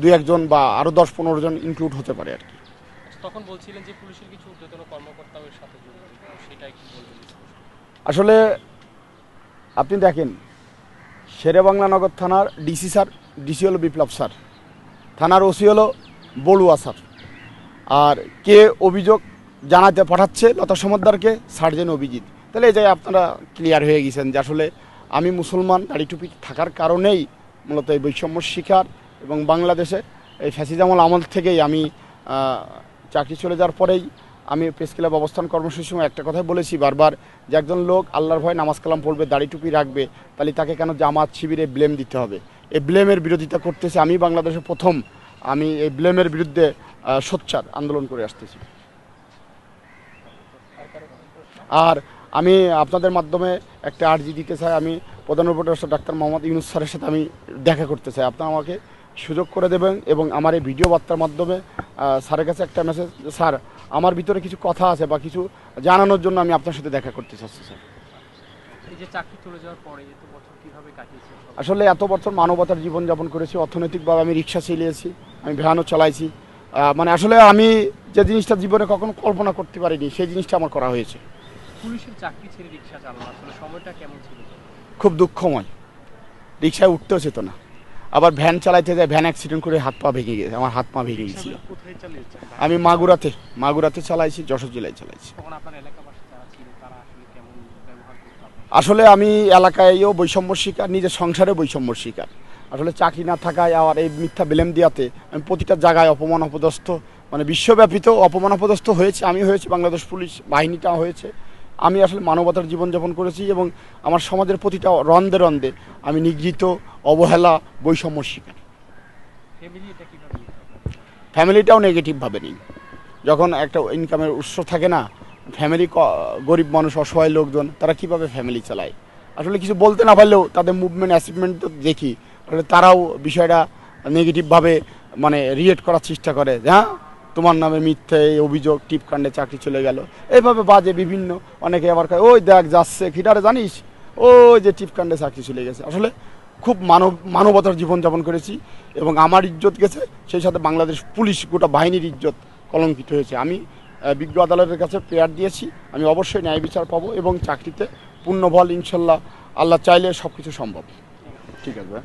দুই একজন বা আরও দশ পনেরো জন ইনক্লুড হতে পারে আর কি। তখন বলছিলেন যে পুলিশের কিছু ঊর্ধ্বতন কর্মকর্তাও এর সাথে সেটাই কি আসলে আপনি দেখেন শেরেবাংলা নগর থানার ডিসি স্যার ডিসি হলো বিপ্লব স্যার থানার ওসি হলো বড়ুয়া স্যার আর কে অভিযোগ জানাতে পাঠাচ্ছে লতা সমদ্দারকে সার্জেন অভিজিৎ। তাহলে এই জায়গায় আপনারা ক্লিয়ার হয়ে গেছেন যে আসলে আমি মুসলমান দাড়ি টুপি থাকার কারণেই মূলত এই বৈষম্য শিকার এবং বাংলাদেশে এই ফ্যাসিজামল আমল থেকেই আমি চাকরি চলে যাওয়ার পরেই আমি প্রেস ক্লাব অবস্থান কর্মসূচির সময় একটা কথাই বলেছি বারবার যে একজন লোক আল্লাহর ভয় নামাজ কালাম পড়বে, দাড়ি টুপি রাখবে, তাহলে তাকে কেন জামাত শিবিরে ব্লেম দিতে হবে? এই ব্লেমের বিরোধিতা করতেছে আমি বাংলাদেশে প্রথম আমি এই ব্লেমের বিরুদ্ধে সোচ্চার আন্দোলন করে আসতেছি। আর আমি আপনাদের মাধ্যমে একটা আর্জি দিতে চাই, আমি প্রধান উপদেষ্টা ডাক্তার মোহাম্মদ ইউনুস স্যারের সাথে আমি দেখা করতে চাই। আপনারা আমাকে সুযোগ করে দেবেন এবং আমার এই ভিডিও বার্তার মাধ্যমে স্যারের কাছে একটা মেসেজ স্যার আমার ভিতরে কিছু কথা আছে বা কিছু জানানোর জন্য আমি আপনার সাথে দেখা করতে চাচ্ছি স্যার? আসলে এত বছর মানবতার জীবনযাপন করেছি অর্থনৈতিকভাবে আমি রিক্সা চালিয়েছি আমি ভ্যানও চালাইছি। মানে আসলে আমি যে জিনিসটা জীবনে কখনো কল্পনা করতে পারিনি সেই জিনিসটা আমার করা হয়েছে। পুলিশের চাকরি ছেড়ে রিক্সা চালানো আসলে সময়টা কেমন ছিল? খুব দুঃখময়। রিক্সায় উঠতেও যেত না। আবার ভ্যান চালাইতে যায় ভ্যান অ্যাক্সিডেন্ট করে হাত পা ভেঙে গেছে আমার হাত পা ভেঙে গেছিল। আমি মাগুরাতে মাগুরাতে চালাইছি যশোর জেলায় চালাইছি। আসলে আমি এলাকায়ও বৈষম্য শিকার নিজের সংসারে বৈষম্য শিকার। আসলে চাকরি না থাকায় আর এই মিথ্যা বেলেম দিয়াতে আমি প্রতিটা জায়গায় অপমান অপদস্থ মানে বিশ্বব্যাপী তো অপমান অপদস্থ হয়েছে আমি হয়েছি বাংলাদেশ পুলিশ বাহিনীটা হয়েছে। আমি আসলে মানবতার জীবন জীবনযাপন করেছি এবং আমার সমাজের প্রতিটা রন্দে রন্দে আমি নিগৃহীত, অবহেলা, বৈষম্য শিকার? ফ্যামিলিটাও নেগেটিভভাবে নেই। যখন একটা ইনকামের উৎস থাকে না ফ্যামিলি গরিব মানুষ, অসহায় লোকজন, তারা কীভাবে ফ্যামিলি চালায়? আসলে কিছু বলতে না পারলেও তাদের মুভমেন্ট অ্যাচিভমেন্ট তো দেখি। তারাও বিষয়টা নেগেটিভভাবে মানে রিয়েট করার চেষ্টা করে হ্যাঁ? তোমার নামে মিথ্যে এই অভিযোগ, টিপকাণ্ডে চাকরি চলে গেল। এইভাবে বাজে বিভিন্ন, অনেকে আবার কয়, ওই দেখ, যাচ্ছে ফিটারে জানিস? ওই যে টিপকাণ্ডে চাকরি চলে গেছে। আসলে খুব মানব, মানবতার জীবনযাপন করেছি এবং আমার ইজ্জত গেছে, সেই সাথে বাংলাদেশ পুলিশ গোটা বাহিনীর ইজ্জত কলঙ্কিত হয়েছে। আমি বিজ্ঞ আদালতের কাছে প্রেয়ার দিয়েছি, আমি অবশ্যই ন্যায় বিচার পাবো এবং চাকরিতে পূর্ণ বল, ইনশাল্লাহ, আল্লাহ চাইলে সব কিছু সম্ভব। ঠিক আছে